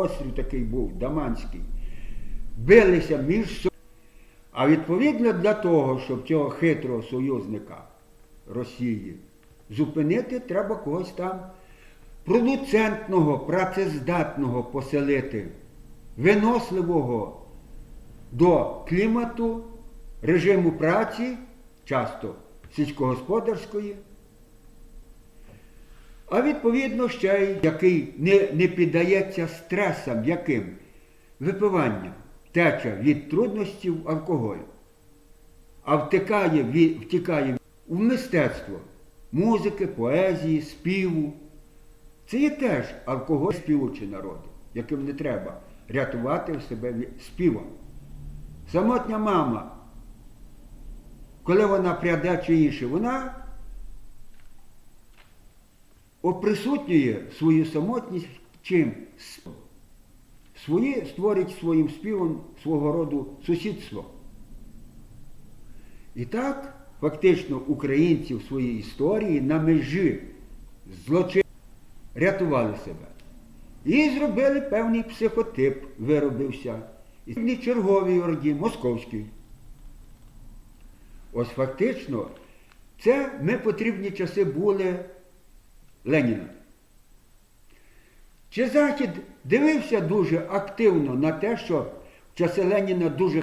острів такий був, Даманський, билися між собою. А відповідно для того, щоб цього хитрого союзника Росії зупинити, треба когось там продуцентного, працездатного поселити, виносливого до клімату, режиму праці, часто сільськогосподарської, а відповідно ще й який не, не піддається стресам, яким? Випиванням, теча від труднощів алкоголю, а втикає, від- втікає в мистецтво музики, поезії, співу. Це є теж алкоголь співучі народи, яким не треба рятувати себе співом. Самотня мама, коли вона пряде чи інше, вона оприсутнює свою самотність чим? Свої, створить своїм співом свого роду сусідство. І так, фактично, українці в своїй історії на межі злочин рятували себе. І зробили певний психотип, виробився. І не черговій орді, московський. Ось фактично, це ми потрібні часи були Леніна. Чи Захід дивився дуже активно на те, що в часи Леніна дуже